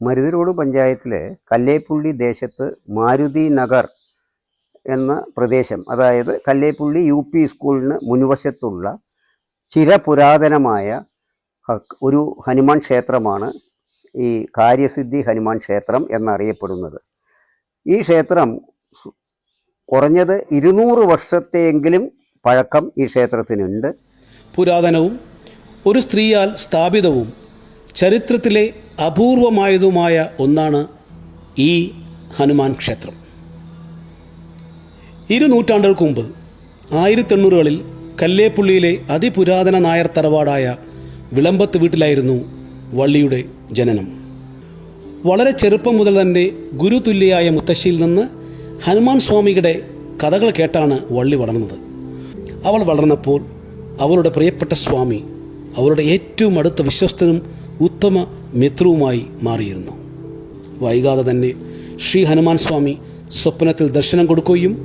മരുതിരോട് പഞ്ചായത്തിലെ കല്ലേപ്പുള്ളി ദേശത്ത് മാരുതി നഗർ എന്ന പ്രദേശം അതായത് കല്ലേപ്പുള്ളി യു പി സ്കൂളിന് മുൻവശത്തുള്ള ചിരപുരാതനമായ ഒരു ഹനുമാൻ ക്ഷേത്രമാണ് ഈ കാര്യസിദ്ധി ഹനുമാൻ ക്ഷേത്രം എന്നറിയപ്പെടുന്നത്. ഈ ക്ഷേത്രം കുറഞ്ഞത് ഇരുന്നൂറ് വർഷത്തെയെങ്കിലും പഴക്കം ഈ ക്ഷേത്രത്തിനുണ്ട്. പുരാതനവും ഒരു സ്ത്രീയാൽ സ്ഥാപിതവും ചരിത്രത്തിലെ അപൂർവമായതുമായ ഒന്നാണ് ഈ ഹനുമാൻ ക്ഷേത്രം. ഇരു നൂറ്റാണ്ടുകൾക്ക് മുമ്പ് ആയിരത്തി എണ്ണൂറുകളിൽ കല്ലേപ്പുള്ളിയിലെ അതിപുരാതന നായർ തറവാടായ വിളമ്പത്ത് വീട്ടിലായിരുന്നു വള്ളിയുടെ ജനനം. വളരെ ചെറുപ്പം മുതൽ തന്നെ ഗുരുതുല്യയായ മുത്തശ്ശിയിൽ നിന്ന് ഹനുമാൻ സ്വാമിയുടെ കഥകൾ കേട്ടാണ് വള്ളി വളർന്നത്. അവൾ വളർന്നപ്പോൾ അവളുടെ പ്രിയപ്പെട്ട സ്വാമി അവളുടെ ഏറ്റവും അടുത്ത വിശ്വസ്തനും ഉത്തമ മിത്രവുമായി മാറിയിരുന്നു. വൈകാതെ തന്നെ ശ്രീ ഹനുമാൻ സ്വാമി സ്വപ്നത്തിൽ ദർശനം കൊടുക്കുകയും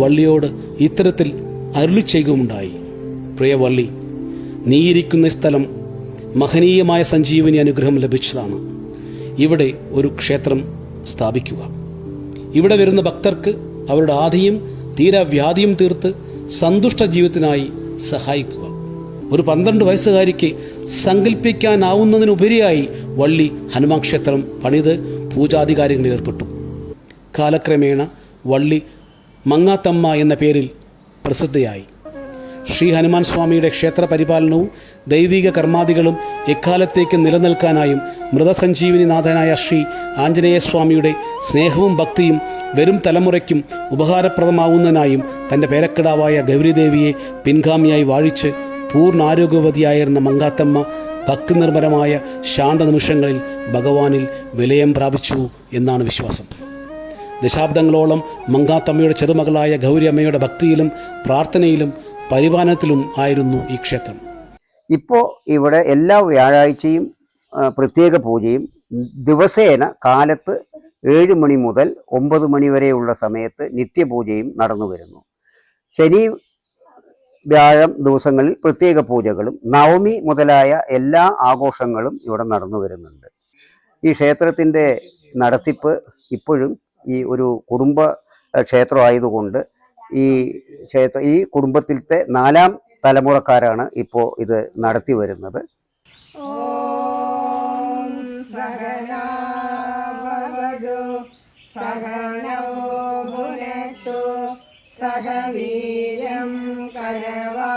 വള്ളിയോട് ഇത്തരത്തിൽ അരുളി ചെയ്യുകയുമുണ്ടായി. പ്രിയ വള്ളി നീയിരിക്കുന്ന സ്ഥലം മഹനീയമായ സഞ്ജീവനി അനുഗ്രഹം ലഭിച്ചതാണ്. ഇവിടെ ഒരു ക്ഷേത്രം സ്ഥാപിക്കുക. ഇവിടെ വരുന്ന ഭക്തർക്ക് അവരുടെ ആധിയും തീരാവ്യാധിയും തീർത്ത് സന്തുഷ്ട ജീവിതത്തിനായി സഹായിക്കുക. ഒരു പന്ത്രണ്ട് വയസ്സുകാരിക്ക് സങ്കല്പിക്കാനാവുന്നതിനുപരിയായി വള്ളി ഹനുമാൻ ക്ഷേത്രം പണിത് പൂജാധികാരികളിൽ ഏർപ്പെട്ടു. കാലക്രമേണ വള്ളി മങ്ങാത്തമ്മ എന്ന പേരിൽ പ്രസിദ്ധയായി. ശ്രീ ഹനുമാൻ സ്വാമിയുടെ ക്ഷേത്ര പരിപാലനവും ദൈവിക കർമാദികളും എക്കാലത്തേക്ക് നിലനിൽക്കാനായും മൃതസഞ്ജീവിനി നാഥനായ ശ്രീ ആഞ്ജനേയസ്വാമിയുടെ സ്നേഹവും ഭക്തിയും വരും തലമുറയ്ക്കും ഉപകാരപ്രദമാവുന്നതിനായും തന്റെ പേരക്കിടാവായ ഗൗരിദേവിയെ പിൻഗാമിയായി വാഴിച്ച് പൂർണ പൂർണാരോഗ്യവതിയായിരുന്ന മങ്കാത്തമ്മ ഭക്തിനിർഭരമായ ശാന്ത നിമിഷങ്ങളിൽ ഭഗവാനിൽ വിലയം പ്രാപിച്ചു എന്നാണ് വിശ്വാസം. ദശാബ്ദങ്ങളോളം മങ്കാത്തമ്മയുടെ ചെറുമകളായ ഗൗരിയമ്മയുടെ ഭക്തിയിലും പ്രാർത്ഥനയിലും പരിപാലനത്തിലും ആയിരുന്നു ഈ ക്ഷേത്രം. ഇപ്പോൾ ഇവിടെ എല്ലാ വ്യാഴാഴ്ചയും പ്രത്യേക പൂജയും ദിവസേന കാലത്ത് ഏഴ് മണി മുതൽ ഒമ്പത് മണി വരെയുള്ള സമയത്ത് നിത്യപൂജയും നടന്നു വരുന്നു. ശനി വ്യാഴം ദിവസങ്ങളിൽ പ്രത്യേക പൂജകളും നവമി മുതലായ എല്ലാ ആഘോഷങ്ങളും ഇവിടെ നടന്നു വരുന്നുണ്ട്. ഈ ക്ഷേത്രത്തിന്റെ നടത്തിപ്പ് ഇപ്പോഴും ഈ ഒരു കുടുംബ ക്ഷേത്രമായതുകൊണ്ട് ഈ ക്ഷേത്ര ഈ കുടുംബത്തിലത്തെ നാലാം തലമുറക്കാരാണ് ഇപ്പോൾ ഇത് നടത്തി വരുന്നത്. സഹവീരം കരവാ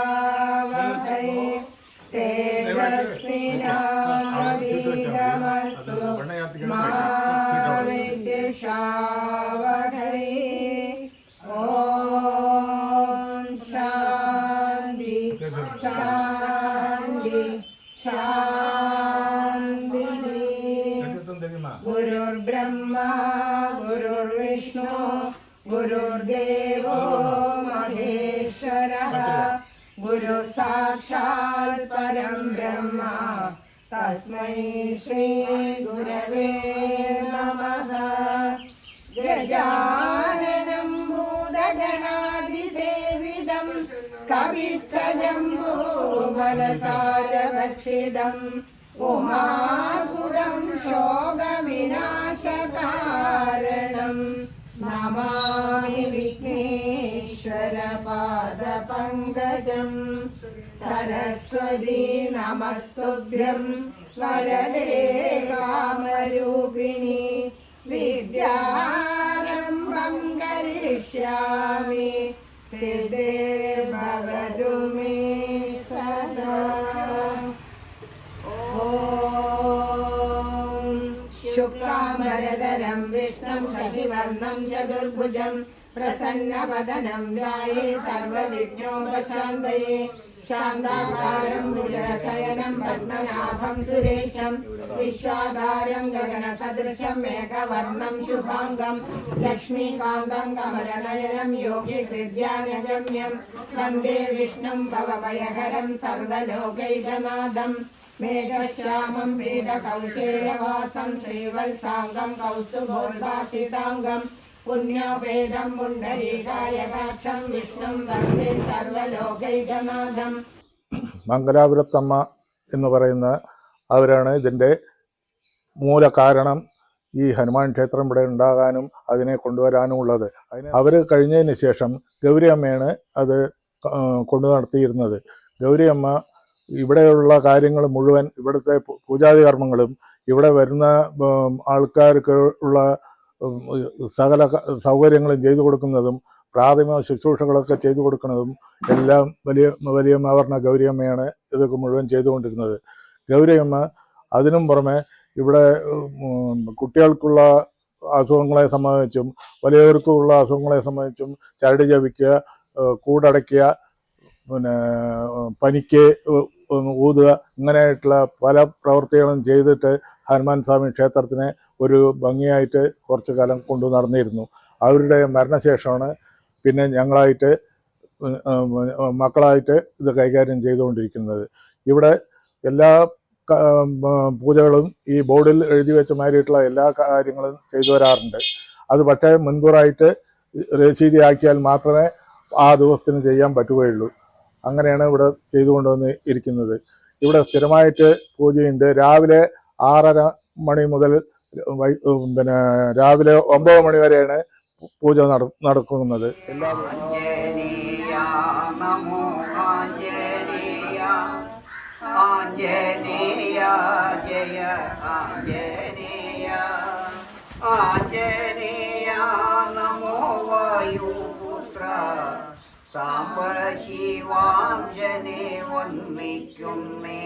തേജസ്വിനാ साक्षात् परं ब्रह्म तस्मै श्रीगुरवे नमः गजाननम्बूदगणादिदेविदं कविकजम्बोभरतार रक्षिदम् उमाहुदं शोकविनाशकारणम् नमाहिवि പാദപങ്കജം സരസ്വതീ നമസ്തുഭ്യം. വരദേ കാമരൂപിണി. വിദ്യാരംഭം കരിഷ്യാമി. സിദ്ധേ ഭഗവ वरदरं विष्णुं शशिवर्णं चतुर्भुजं प्रसन्नवदनं ध्याये सर्वविघ्नोपशान्तये। शान्ताकारं भुजरशयनं पद्मनाभं सुरेशं विश्वाधारं गगनसदृशं मेघवर्णं शुभाङ्गं लक्ष्मीकान्तं कमलनयनं योगिहृद्यानगम्यं वंदे विष्णुं भवभयहरं सर्वलोकैकनादम् മേഘശ്യാമം വേദകൗശേയവാസം ശ്രീവത്സാംഗം കൗസ്തുഭോൽവാസിതാംഗം പുണ്യോപേദം പുണ്ടരീകായകാക്ഷം വിഷ്ണും വന്ദേ സർവലോകൈകനാഥം മംഗലാപുരത്തമ്മ എന്ന് പറയുന്ന അവരാണ് ഇതിന്റെ മൂലകാരണം ഈ ഹനുമാൻ ക്ഷേത്രം ഇവിടെ ഉണ്ടാകാനും അതിനെ കൊണ്ടുവരാനും ഉള്ളത്. അവർ കഴിഞ്ഞതിന് ശേഷം ഗൗരിയമ്മയാണ് അത് കൊണ്ടു നടത്തിയിരുന്നത്. ഗൗരി അമ്മ ഇവിടെയുള്ള കാര്യങ്ങൾ മുഴുവൻ ഇവിടുത്തെ പൂജാതി കർമ്മങ്ങളും ഇവിടെ വരുന്ന ആൾക്കാർക്ക് ഉള്ള സകല സൗകര്യങ്ങളും ചെയ്തു കൊടുക്കുന്നതും പ്രാഥമിക ശുശ്രൂഷകളൊക്കെ ചെയ്തു കൊടുക്കുന്നതും എല്ലാം വലിയ വലിയമ്മ പറഞ്ഞ ഗൗരിയമ്മയാണ് ഇതൊക്കെ മുഴുവൻ ചെയ്തുകൊണ്ടിരുന്നത്. ഗൗരിയമ്മ അതിനും പുറമെ ഇവിടെ കുട്ടികൾക്കുള്ള അസുഖങ്ങളെ സംബന്ധിച്ചും വലിയവർക്കുള്ള അസുഖങ്ങളെ സംബന്ധിച്ചും ചരട് ജപിക്കുക കൂടടയ്ക്കുക പിന്നെ പനിക്ക് ഊതുക ഇങ്ങനെയായിട്ടുള്ള പല പ്രവൃത്തികളും ചെയ്തിട്ട് ഹനുമാൻ സ്വാമി ക്ഷേത്രത്തിനെ ഒരു ഭംഗിയായിട്ട് കുറച്ചു കാലം കൊണ്ടു നടന്നിരുന്നു. അവരുടെ മരണശേഷമാണ് പിന്നെ ഞങ്ങളായിട്ട് മക്കളായിട്ട് ഇത് കൈകാര്യം ചെയ്തുകൊണ്ടിരിക്കുന്നത്. ഇവിടെ എല്ലാ പൂജകളും ഈ ബോർഡിൽ എഴുതി വെച്ച മാതിരിയിട്ടുള്ള എല്ലാ കാര്യങ്ങളും ചെയ്തു വരാറുണ്ട്. അത് പക്ഷേ മുൻകൂറായിട്ട് രസീതിയാക്കിയാൽ മാത്രമേ ആ ദിവസത്തിന് ചെയ്യാൻ പറ്റുകയുള്ളൂ. അങ്ങനെയാണ് ഇവിടെ ചെയ്തുകൊണ്ടുവന്ന് ഇരിക്കുന്നത്. ഇവിടെ സ്ഥിരമായിട്ട് പൂജയുണ്ട്. രാവിലെ ആറര മണി മുതൽ പിന്നെ രാവിലെ ഒമ്പത് മണി വരെയാണ് പൂജ നട നടക്കുന്നത്. എല്ലാ ആഞ്ജനേയ. സാംബ ശിവാംശനെ വന്നിക്കുന്നേ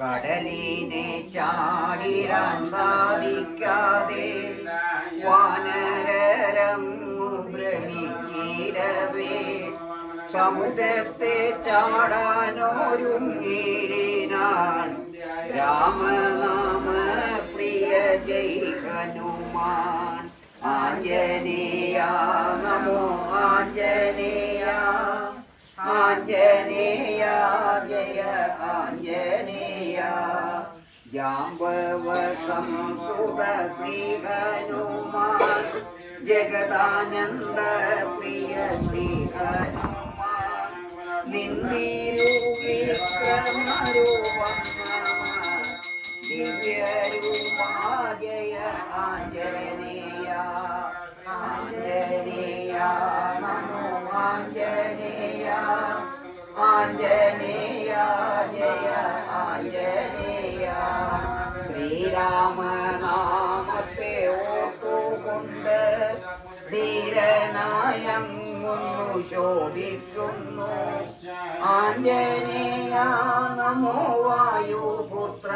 കടലിനെ ചാടിടാൻ സാധിക്കാതെ ഭ്രമിച്ചിടവേ. സമുദ്രത്തെ ചാടാനോരുങ്ങിടിനാൻ രാമനാമ പ്രിയ ജയ് ഹനുമാൻ ആഞ്ജനേയ നമോ ആഞ്ജനേയ ജാമ്പവ സംസുത ശ്രീ ഹനുമാൻ ജഗദാനന്ദ പ്രിയ ശ്രീ ഹനുമാൻ നിന്ദിരുവിക്രമരൂപം ദിവ്യരൂപാ ആഞ്ജനേയ നമോ വായുപുത്ര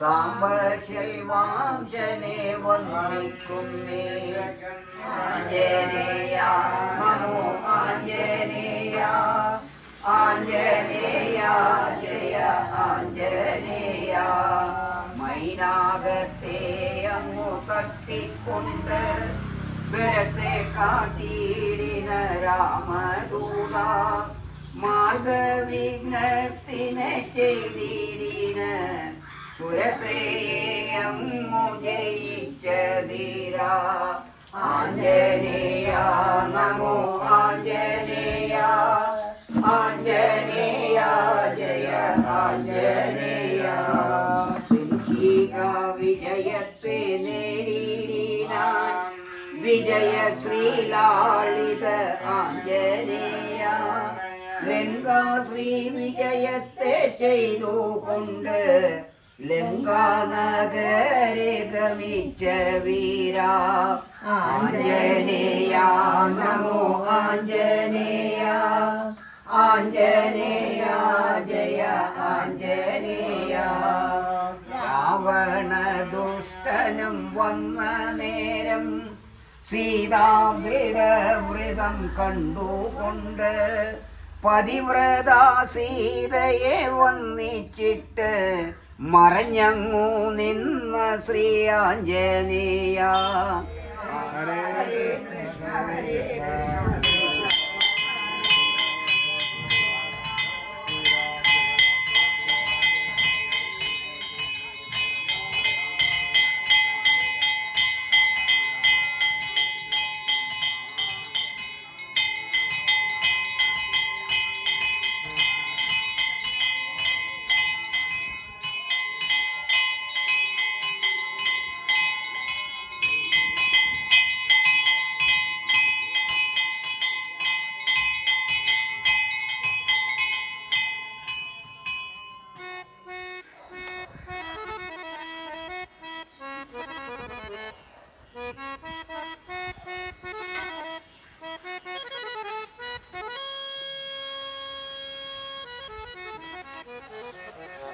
സാംബശൈവാംശനെ വന്ദിക്കുന്നേ ആഞ്ജനേയ നമോ ആഞ്ജനേയ ആഞ്ജനേയ ജയ ആഞ്ജനേയ. മൈനാകത്തെ അങ്ങു തട്ടിക്കൊണ്ട് വരത്തെ കാട്ടിയിടിന രാമദൂത. മാർഗവിഘ്നത്തിനെ ചെയ്തിടിന പുരസേയം ജയിച്ചതിര. ആഞ്ജനേയ നമോ ആഞ്ജനേയ. ആഞ്ജനേയ ജയ ആഞ്ജനേയ. സിദ്ധിക വിജയത്തെ നേടിയിടിനാൻ വിജയ ശ്രീലാളിത ആഞ്ജനേയ ലങ്കാശ്രീ വിജയത്തെ ചെയ്തു കൊണ്ട് ലങ്കാനഗരെ ഗമിച്ച വീരാ. ആഞ്ജനേയ നമോ ആഞ്ജനേയ. ആഞ്ജനേയ ജയ ആഞ്ജനേയ. രാവണ ദുഷ്ടനും വന്ന നേരം സീതാവൃട വ്രതം കണ്ടുകൊണ്ട് പതിവ്രത സീതയെ വന്നിച്ചിട്ട് മറഞ്ഞങ്ങു നിന്ന ശ്രീ ആഞ്ജനേയ Thank you.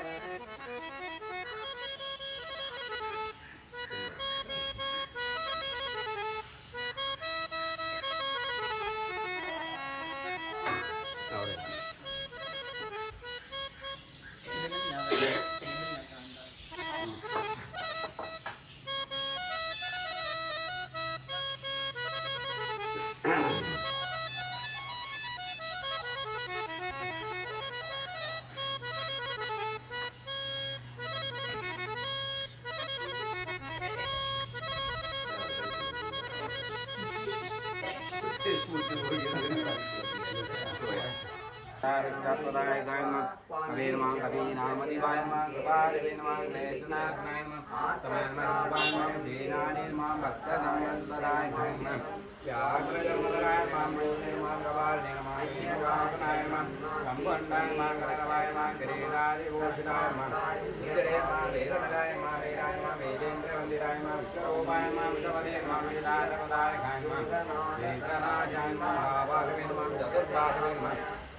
कारष्टात्पदायकाय नमः हवे नमः हवे नामदिवाय नमः कृपादेवे नमः गणेशनाशनाय नमः समयनमाय नमः जैनाने नमः भक्तसंवत्सराय नमः व्याघ्रजन्मधराय नमः मृत्ये नमः कपालने नमः ईशवाहनाय नमः कम्बण्डाय नमः गणकवाय नमः किरीटादिभूषिताय नमः निजडे नमः वेरणराय नमः वेराय नमः वेदेन्द्रवन्दिराय नमः विश्वरूपाय नमः विश्वपदे नमः वेदातपदाय नमः वेदराजाय नमः भावाभवे नमः चतुर्भागवे नमः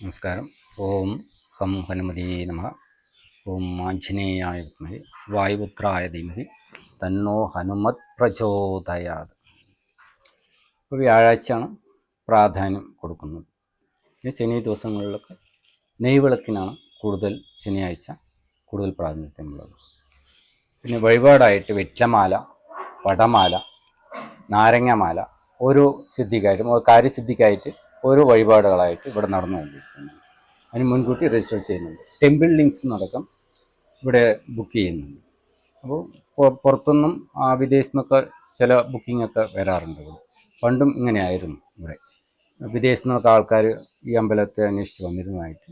നമസ്കാരം. ഓം ഹം ഹനുമതി നമ. ഓം ആഞ്ജനേയായ വിദ്മഹി വായുപുത്രായ ധീമഹി. തന്നോ ഹനുമത് പ്രചോദയാത്. ഇപ്പോൾ വ്യാഴാഴ്ചയാണ് പ്രാധാന്യം കൊടുക്കുന്നത്. ഈ ശനി ദിവസങ്ങളിലൊക്കെ നെയ്വിളക്കിനാണ് കൂടുതൽ ശനിയാഴ്ച കൂടുതൽ പ്രാതിനിധ്യമുള്ളത് പിന്നെ വഴിപാടായിട്ട് വെറ്റമാല വടമാല നാരങ്ങമാല ഓരോ സിദ്ധിക്കായിട്ടും കാര്യസിദ്ധിക്കായിട്ട് ഓരോ വഴിപാടുകളായിട്ട് ഇവിടെ നടന്നുകൊണ്ടിരിക്കുന്നു. അതിന് മുൻകൂട്ടി രജിസ്റ്റർ ചെയ്യുന്നുണ്ട്. ടെമ്പിൾ ലിങ്ക്സ് അടക്കം ഇവിടെ ബുക്ക് ചെയ്യുന്നുണ്ട്. അപ്പോൾ പുറത്തുനിന്നും ആ നിന്നൊക്കെ ചില ബുക്കിംഗ് ഒക്കെ വരാറുണ്ട് പണ്ടും ഇങ്ങനെയായിരുന്നു ഇവിടെ. വിദേശത്തു നിന്നൊക്കെ ആൾക്കാർ ഈ അമ്പലത്തെ അന്വേഷിച്ച് വന്നിരുന്നതായിട്ട്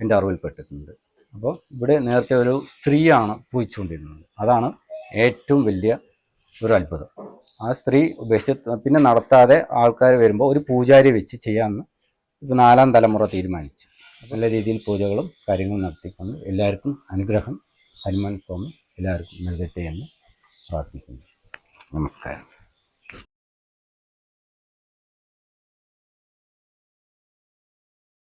എന്റെ അറിവിൽപ്പെട്ടിട്ടുണ്ട്. അപ്പോൾ ഇവിടെ നേരത്തെ ഒരു സ്ത്രീയാണ് പൂജിച്ചുകൊണ്ടിരുന്നത്. അതാണ് ഏറ്റവും വലിയ ഒരു അത്ഭുതം. ആ സ്ത്രീ ഉപേക്ഷിച്ച് പിന്നെ നടത്താതെ ആൾക്കാർ വരുമ്പോൾ ഒരു പൂജാരി വെച്ച് ചെയ്യാമെന്ന് ഇപ്പോൾ നാലാം തലമുറ തീരുമാനിച്ചു. നല്ല രീതിയിൽ പൂജകളും കാര്യങ്ങളും നടത്തിക്കൊണ്ട് എല്ലാവർക്കും അനുഗ്രഹം ഹനുമാൻ സ്വാമി എല്ലാവർക്കും നൽകട്ടെ എന്ന് പ്രാർത്ഥിക്കുന്നു. നമസ്കാരം.